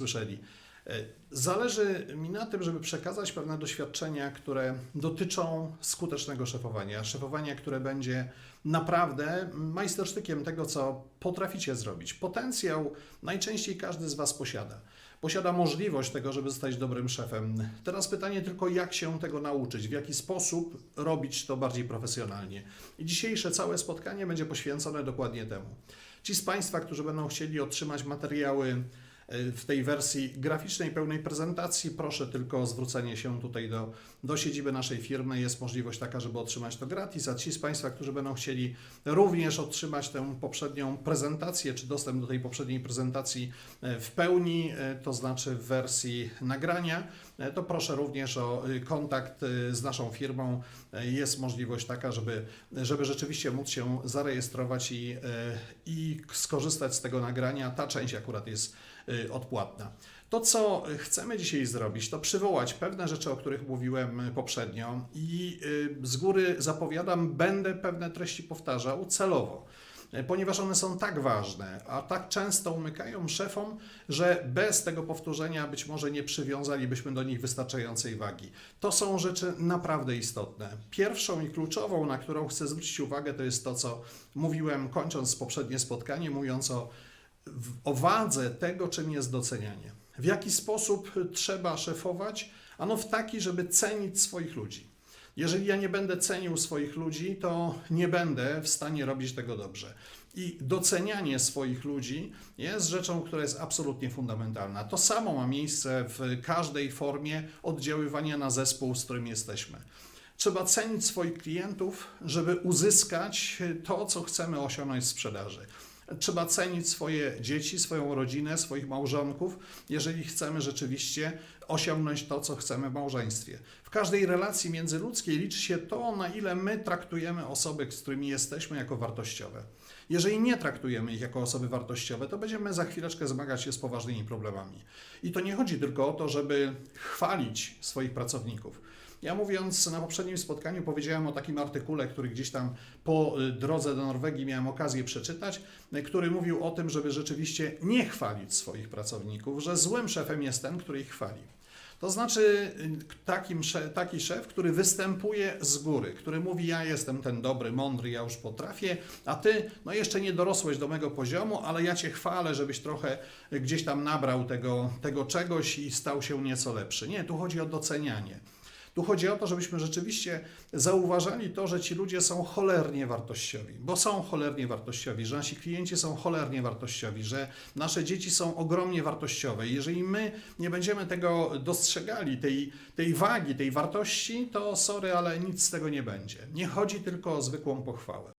słyszeli. E, Zależy mi na tym, żeby przekazać pewne doświadczenia, które dotyczą skutecznego szefowania. Szefowania, które będzie naprawdę majstersztykiem tego, co potraficie zrobić. Potencjał najczęściej każdy z Was posiada. Posiada możliwość tego, żeby zostać dobrym szefem. Teraz pytanie tylko, jak się tego nauczyć, w jaki sposób robić to bardziej profesjonalnie. I dzisiejsze całe spotkanie będzie poświęcone dokładnie temu. Ci z Państwa, którzy będą chcieli otrzymać materiały w tej wersji graficznej, pełnej prezentacji, proszę tylko o zwrócenie się tutaj do, do siedziby naszej firmy. Jest możliwość taka, żeby otrzymać to gratis, a ci z Państwa, którzy będą chcieli również otrzymać tę poprzednią prezentację, czy dostęp do tej poprzedniej prezentacji e, w pełni, e, to znaczy w wersji nagrania, e, to proszę również o e, kontakt e, z naszą firmą. E, Jest możliwość taka, żeby, żeby rzeczywiście móc się zarejestrować i, e, i skorzystać z tego nagrania. Ta część akurat jest e, odpłatna. To, co chcemy dzisiaj zrobić, to przywołać pewne rzeczy, o których mówiłem poprzednio i y, z góry zapowiadam, będę pewne treści powtarzał celowo, y, ponieważ one są tak ważne, a tak często umykają szefom, że bez tego powtórzenia być może nie przywiązalibyśmy do nich wystarczającej wagi. To są rzeczy naprawdę istotne. Pierwszą i kluczową, na którą chcę zwrócić uwagę, to jest to, co mówiłem kończąc poprzednie spotkanie, mówiąc o o wadze tego, czym jest docenianie. W jaki sposób trzeba szefować? Ano w taki, żeby cenić swoich ludzi. Jeżeli ja nie będę cenił swoich ludzi, to nie będę w stanie robić tego dobrze. I docenianie swoich ludzi jest rzeczą, która jest absolutnie fundamentalna. To samo ma miejsce w każdej formie oddziaływania na zespół, z którym jesteśmy. Trzeba cenić swoich klientów, żeby uzyskać to, co chcemy osiągnąć w sprzedaży. Trzeba cenić swoje dzieci, swoją rodzinę, swoich małżonków, jeżeli chcemy rzeczywiście osiągnąć to, co chcemy w małżeństwie. W każdej relacji międzyludzkiej liczy się to, na ile my traktujemy osoby, z którymi jesteśmy, jako wartościowe. Jeżeli nie traktujemy ich jako osoby wartościowe, to będziemy za chwileczkę zmagać się z poważnymi problemami. I to nie chodzi tylko o to, żeby chwalić swoich pracowników. Ja mówiąc na poprzednim spotkaniu powiedziałem o takim artykule, który gdzieś tam po y, drodze do Norwegii miałem okazję przeczytać, y, który mówił o tym, żeby rzeczywiście nie chwalić swoich pracowników, że złym szefem jest ten, który ich chwali. To znaczy y, takim, taki szef, który występuje z góry, który mówi: Ja jestem ten dobry, mądry, ja już potrafię, a ty no jeszcze nie dorosłeś do mego poziomu, ale ja cię chwalę, żebyś trochę gdzieś tam nabrał tego, tego czegoś i stał się nieco lepszy. Nie, tu chodzi o docenianie. Tu chodzi o to, żebyśmy rzeczywiście zauważali to, że ci ludzie są cholernie wartościowi, bo są cholernie wartościowi, że nasi klienci są cholernie wartościowi, że nasze dzieci są ogromnie wartościowe. Jeżeli my nie będziemy tego dostrzegali, tej, tej wagi, tej wartości, to sorry, ale nic z tego nie będzie. Nie chodzi tylko o zwykłą pochwałę.